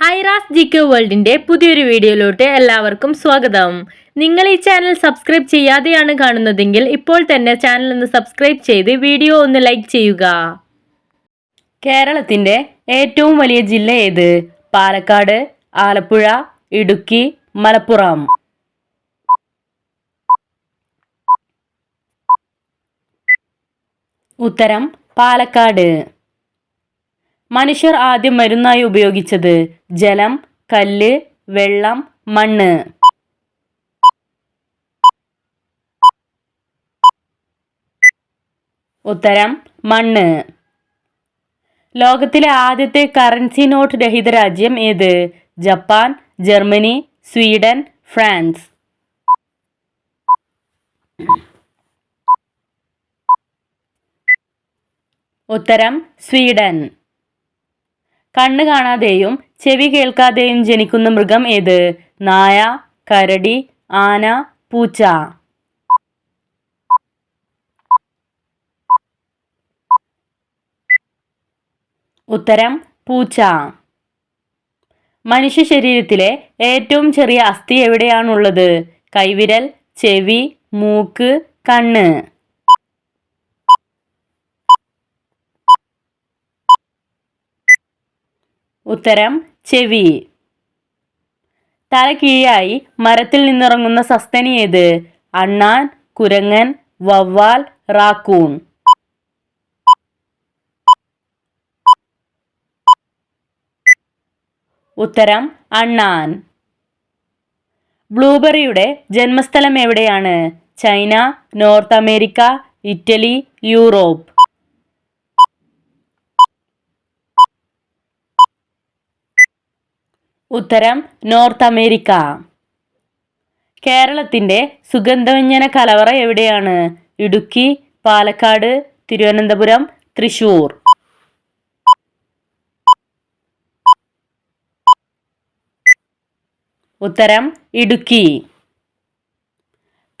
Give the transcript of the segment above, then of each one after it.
Aira's G K വേൾഡിന്റെ പുതിയൊരു വീഡിയോയിലോട്ട് എല്ലാവർക്കും സ്വാഗതം. നിങ്ങൾ ഈ ചാനൽ സബ്സ്ക്രൈബ് ചെയ്യാതെയാണ് കാണുന്നതെങ്കിൽ ഇപ്പോൾ തന്നെ ചാനൽ ഒന്ന് സബ്സ്ക്രൈബ് ചെയ്ത് വീഡിയോ ഒന്ന് ലൈക്ക് ചെയ്യുക. കേരളത്തിന്റെ ഏറ്റവും വലിയ ജില്ല ഏത്? പാലക്കാട് ആലപ്പുഴ ഇടുക്കി മലപ്പുറം. ഉത്തരം പാലക്കാട്. മനുഷ്യർ ആദ്യം മരുന്നായി ഉപയോഗിച്ചത് ജലം കല്ല് വെള്ളം മണ്ണ്. ഉത്തരം മണ്ണ്. ലോകത്തിലെ ആദ്യത്തെ കറൻസി നോട്ട് രഹിത രാജ്യം ഏത്? Japan Germany Sweden France. ഉത്തരം സ്വീഡൻ. കണ്ണ് കാണാതെയും ചെവി കേൾക്കാതെയും ജനിക്കുന്ന മൃഗം ഏത്? നായ കരടി ആന പൂച്ച. ഉത്തരം പൂച്ച. മനുഷ്യ ശരീരത്തിലെ ഏറ്റവും ചെറിയ അസ്ഥി എവിടെയാണുള്ളത്? കൈവിരൽ ചെവി മൂക്ക് കണ്ണ്. ഉത്തരം ചെവി. തലകീഴായി മരത്തിൽ നിന്നിറങ്ങുന്ന സസ്തനി ഏത്? അണ്ണാൻ കുരങ്ങൻ വവ്വാൽ റാക്കൂൺ. ഉത്തരം അണ്ണാൻ. ബ്ലൂബെറിയുടെ ജന്മസ്ഥലം എവിടെയാണ്? China North America Italy Europe. ഉത്തരം നോർത്ത് അമേരിക്ക. കേരളത്തിന്റെ സുഗന്ധവ്യഞ്ജന കലവറ എവിടെയാണ്? ഇടുക്കി പാലക്കാട് തിരുവനന്തപുരം തൃശൂർ. ഉത്തരം ഇടുക്കി.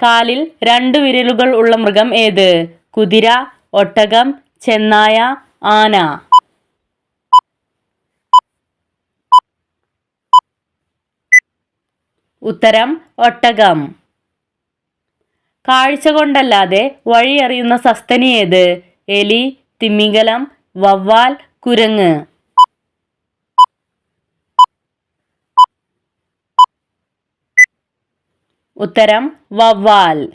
കാലിൽ രണ്ട് വിരലുകൾ ഉള്ള മൃഗം ഏത്? കുതിര ഒട്ടകം ചെന്നായ ആന. ഉത്തരം ഒട്ടകം. കാഴ്ച കൊണ്ടല്ലാതെ വഴിയറിയുന്ന സസ്തനി ഏത്? എലി തിമിംഗലം വവ്വാൽ കുരങ്ങ്. ഉത്തരം വവ്വാൽ.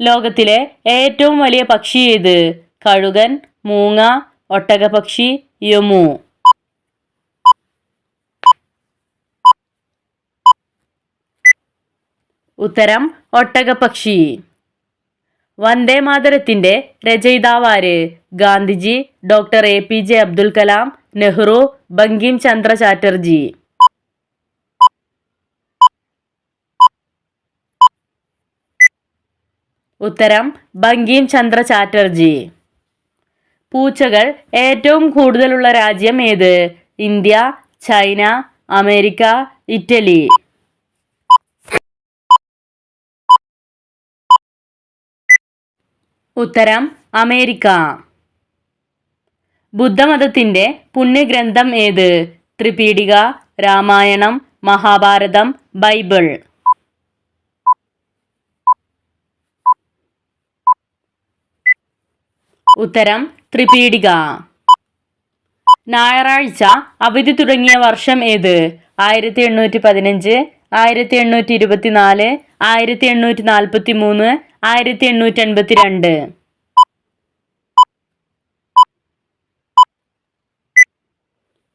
ലോകത്തിലെ ഏറ്റവും വലിയ പക്ഷി ഏത്? കഴുകൻ മൂങ്ങ ഒട്ടകപക്ഷി യമു ഉത്തരം ഒട്ടകപക്ഷി വന്ദേ മാതരത്തിന്റെ രചയിതാവാര് Gandhiji doctor A P J Abdul Kalam Nehru Bankim Chandra Chatterjee. ഉത്തരം ബങ്കിം ചന്ദ്ര ചാറ്റർജി. പൂച്ചകൾ ഏറ്റവും കൂടുതലുള്ള രാജ്യം ഏത്? India China America Italy. ഉത്തരം അമേരിക്ക. ബുദ്ധമതത്തിന്റെ പുണ്യഗ്രന്ഥം ഏത്? ത്രിപീഡിക രാമായണം മഹാഭാരതം ബൈബിൾ. ഉത്തരം ത്രിപീഡിക ഞായറാഴ്ച അവധി തുടങ്ങിയ വർഷം ഏത്? ആയിരത്തി എണ്ണൂറ്റി പതിനഞ്ച് ആയിരത്തി എണ്ണൂറ്റി ഇരുപത്തിനാല് ആയിരത്തി എണ്ണൂറ്റി നാൽപ്പത്തി മൂന്ന് ആയിരത്തി എണ്ണൂറ്റി എൺപത്തി രണ്ട്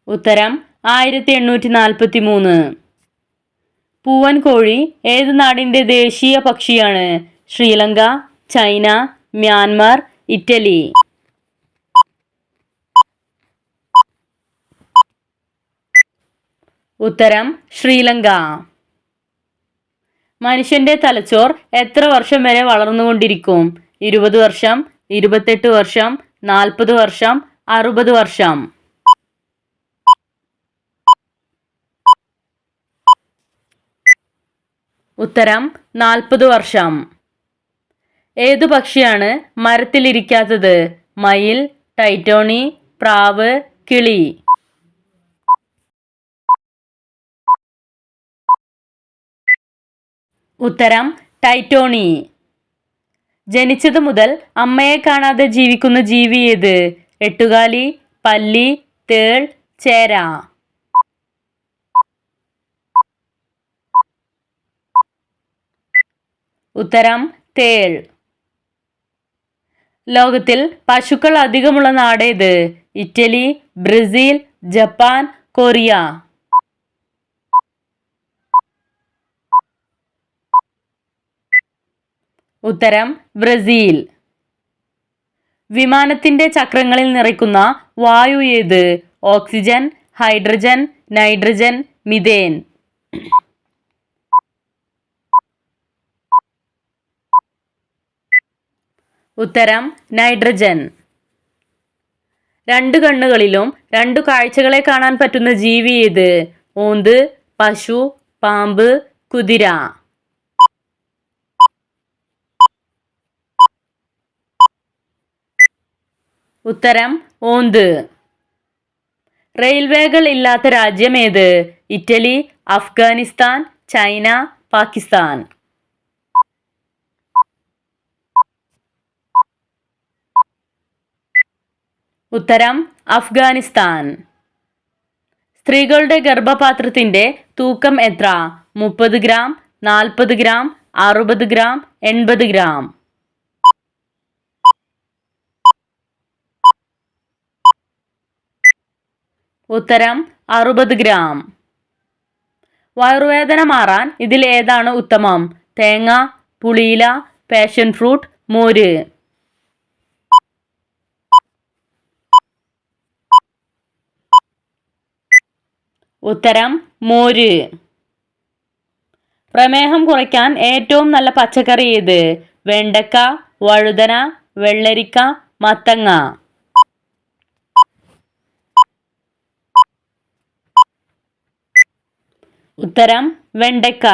ഉത്തരം ആയിരത്തി എണ്ണൂറ്റി നാൽപ്പത്തി മൂന്ന് പൂവൻ കോഴി ഏത് നാടിന്റെ ദേശീയ പക്ഷിയാണ്? Sri Lanka China Myanmar Italy. ഉത്തരം ശ്രീലങ്ക. മനുഷ്യന്റെ തലച്ചോർ എത്ര വർഷം വരെ വളർന്നുകൊണ്ടിരിക്കും? ഇരുപത് വർഷം ഇരുപത്തെട്ട് വർഷം നാൽപ്പത് വർഷം അറുപത് വർഷം. ഉത്തരം നാൽപ്പത് വർഷം. ഏതു പക്ഷിയാണ് മരത്തിലിരിക്കാത്തത്? മയിൽ ടൈറ്റോണി പ്രാവ് കിളി. ഉത്തരം ടൈറ്റോണി. ജനിച്ചത് മുതൽ അമ്മയെ കാണാതെ ജീവിക്കുന്ന ജീവി ഏത്? എട്ടുകാലി പല്ലി തേൾ ചേര. ഉത്തരം തേൾ. ലോകത്തിൽ പശുക്കൾ അധികമുള്ള നാടേത് ഇറ്റലി ബ്രസീൽ ജപ്പാൻ കൊറിയ. ഉത്തരം ബ്രസീൽ. വിമാനത്തിന്റെ ചക്രങ്ങളിൽ നിറയ്ക്കുന്ന വായു ഏത്? Oxygen hydrogen nitrogen methane. ഉത്തരം നൈട്രജൻ. രണ്ട് കണ്ണുകളിലും രണ്ടു കാഴ്ചകളെ കാണാൻ പറ്റുന്ന ജീവി ഏത്? ഓന്ത് പശു പാമ്പ് കുതിര. ഉത്തരം ഓന്ത്. റെയിൽവേകൾ ഇല്ലാത്ത രാജ്യം ഏത്? Italy Afghanistan China Pakistan. ഉത്തരം അഫ്ഗാനിസ്ഥാൻ. സ്ത്രീകളുടെ ഗർഭപാത്രത്തിന്റെ തൂക്കം എത്ര? മുപ്പത് ഗ്രാം നാൽപ്പത് ഗ്രാം അറുപത് ഗ്രാം എൺപത് ഗ്രാം. ഉത്തരം അറുപത് ഗ്രാം. വയറുവേദന മാറാൻ ഇതിൽ ഏതാണ് ഉത്തമം? തേങ്ങ പുളിയില പാഷൻ ഫ്രൂട്ട് മോര്. ഉത്തരം മോര്. പ്രമേഹം കുറയ്ക്കാൻ ഏറ്റവും നല്ല പച്ചക്കറി ഏത്? വെണ്ടക്ക വഴുതന വെള്ളരിക്ക മത്തങ്ങ. ഉത്തരം വെണ്ടക്ക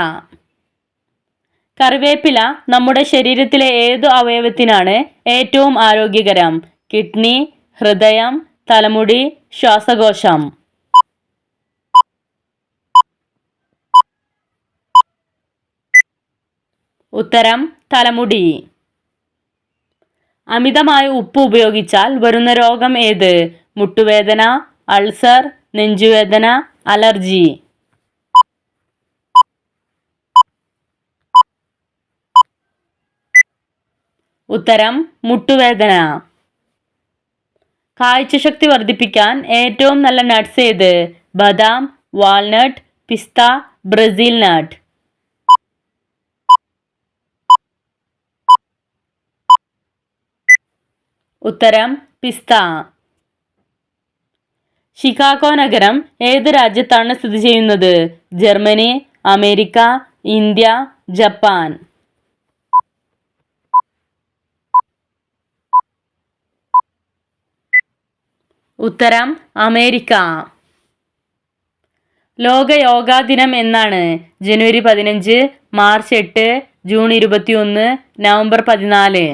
കറിവേപ്പില നമ്മുടെ ശരീരത്തിലെ ഏതു അവയവത്തിനാണ് ഏറ്റവും ആരോഗ്യകരം? കിഡ്നി ഹൃദയം തലമുടി ശ്വാസകോശം. ഉത്തരം തലമുടി. അമിതമായ ഉപ്പ് ഉപയോഗിച്ചാൽ വരുന്ന രോഗം ഏത്? മുട്ടുവേദന അൾസർ നെഞ്ചുവേദന അലർജി. ഉത്തരം മുട്ടുവേദന. കാഴ്ചശക്തി വർദ്ധിപ്പിക്കാൻ ഏറ്റവും നല്ല നട്ട്സ് ഏത്? ബദാം വാൾനട്ട് പിസ്ത ബ്രസീൽ നട്ട്. ഉത്തരം പിസ്ത. ഷിക്കാഗോ നഗരം ഏത് രാജ്യത്താണ് സ്ഥിതി ചെയ്യുന്നത്? Germany America India Japan. ഉത്തരം അമേരിക്ക. ലോക യോഗാ ദിനം എന്നാണ്. ജനുവരി പതിനഞ്ച് മാർച്ച് എട്ട് ജൂൺ ഇരുപത്തിയൊന്ന് നവംബർ പതിനാല്.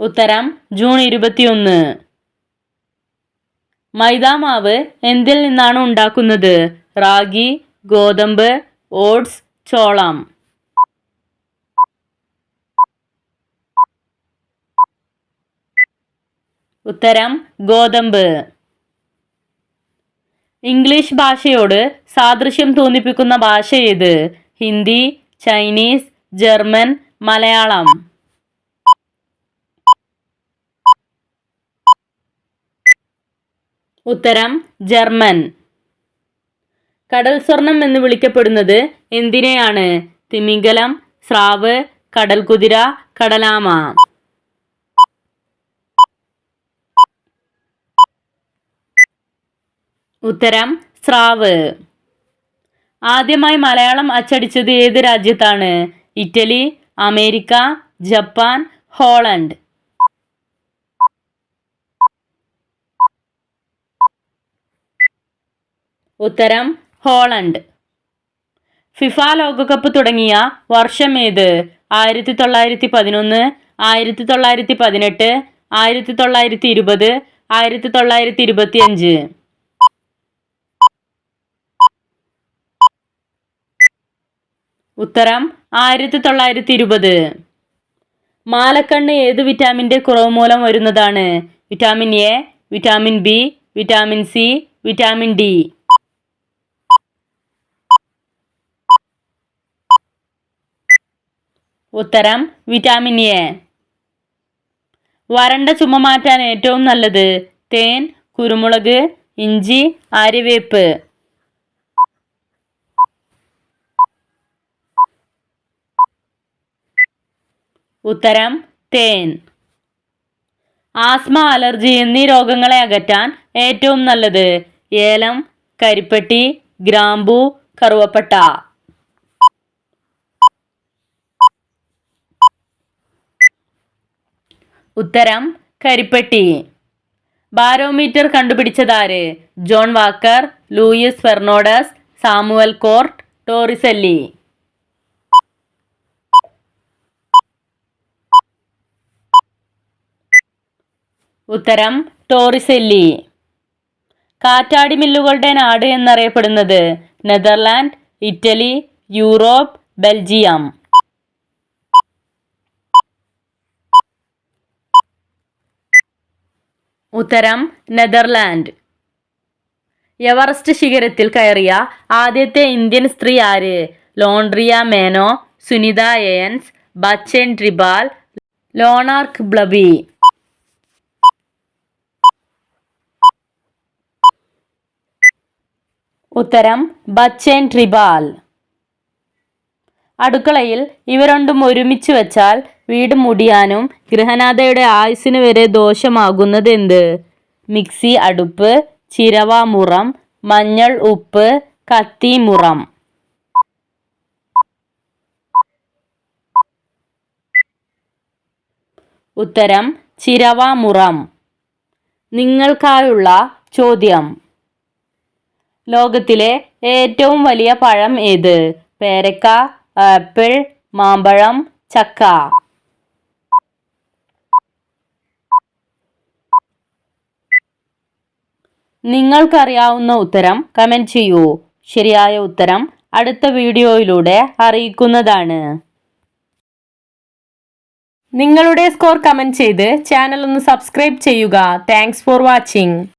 ഉത്തരം ജൂൺ ഇരുപത്തിയൊന്ന്. മൈദാമാവ് എന്തിൽ നിന്നാണ് ഉണ്ടാക്കുന്നത്? റാഗി ഗോതമ്പ് ഓട്സ് ചോളം. ഉത്തരം ഗോതമ്പ്. ഇംഗ്ലീഷ് ഭാഷയോട് സാദൃശ്യം തോന്നിപ്പിക്കുന്ന ഭാഷ ഏത്? Hindi Chinese German Malayalam. ഉത്തരം ജർമ്മൻ. കടൽ സ്വർണം എന്ന് വിളിക്കപ്പെടുന്നത് എന്തിനെയാണ്? തിമിംഗലം സ്രാവ് കടൽകുതിര കടലാമ. ഉത്തരം സ്രാവ്. ആദ്യമായി മലയാളം അച്ചടിച്ചത് ഏത് രാജ്യത്താണ്? Italy America Japan Holland. ഉത്തരം ഹോളണ്ട്. ഫിഫ ലോകകപ്പ് തുടങ്ങിയ വർഷം ഏത്? ആയിരത്തി തൊള്ളായിരത്തി പതിനൊന്ന് ആയിരത്തി തൊള്ളായിരത്തി പതിനെട്ട് ആയിരത്തി തൊള്ളായിരത്തി ഇരുപത് ആയിരത്തി തൊള്ളായിരത്തി ഇരുപത്തി ഉത്തരം ആയിരത്തി തൊള്ളായിരത്തി ഇരുപത് മാലക്കണ്ണ് ഏത് വിറ്റാമിന്റെ കുറവ് മൂലം വരുന്നതാണ്? Vitamin A vitamin B vitamin C vitamin D. ഉത്തരം വിറ്റാമിൻ എ. വരണ്ട ചുമ മാറ്റാൻ ഏറ്റവും നല്ലത് തേൻ കുരുമുളക് ഇഞ്ചി ആര്യവേപ്പ്. ഉത്തരം തേൻ. ആസ്മ അലർജി എന്നീ രോഗങ്ങളെ അകറ്റാൻ ഏറ്റവും നല്ലത് ഏലം കരിപ്പെട്ടി ഗ്രാമ്പു കറുവപ്പട്ട. ഉത്തരം കരിപ്പെട്ടി. Barometer കണ്ടുപിടിച്ചതാര് John Walker Louis Fernandes Samuel Court Torricelli ഉത്തരം ടോറിസെല്ലി. കാറ്റാടി മില്ലുകളുടെ നാട് എന്നറിയപ്പെടുന്നത് നെതർലാൻഡ് ഇറ്റലി യൂറോപ്പ് ബെൽജിയം. ഉത്തരം നെതർലാൻഡ്. എവറസ്റ്റ് ശിഖരത്തിൽ കയറിയ ആദ്യത്തെ ഇന്ത്യൻ സ്ത്രീ ആര്? ലോൺഡ്രിയ മേനോ സുനിത എയൻസ് ബച്ചൻ ട്രിബാൽ ലോണാർക്ക് ബ്ലബി. ഉത്തരം ബച്ചൻ ട്രിബാൽ. അടുക്കളയിൽ ഇവ രണ്ടും ഒരുമിച്ച് വെച്ചാൽ വീട് മുടിയാനും ഗൃഹനാഥയുടെ ആയുസ്സിന് വരെ ദോഷമാകുന്നത് എന്ത്? മിക്സി അടുപ്പ് ചിരവ മുറം മഞ്ഞൾ ഉപ്പ് കത്തി മുറം. ഉത്തരം ചിരവ മുറം. നിങ്ങൾക്കായുള്ള ചോദ്യം. ലോകത്തിലെ ഏറ്റവും വലിയ പഴം ഏത്? പേരക്ക ആപ്പിൾ മാമ്പഴം ചക്ക. നിങ്ങൾക്കറിയാവുന്ന ഉത്തരം കമന്റ് ചെയ്യൂ. ശരിയായ ഉത്തരം അടുത്ത വീഡിയോയിലൂടെ അറിയിക്കുന്നതാണ്. നിങ്ങളുടെ സ്കോർ കമന്റ് ചെയ്ത് ചാനൽ ഒന്ന് സബ്സ്ക്രൈബ് ചെയ്യുക. Thanks for watching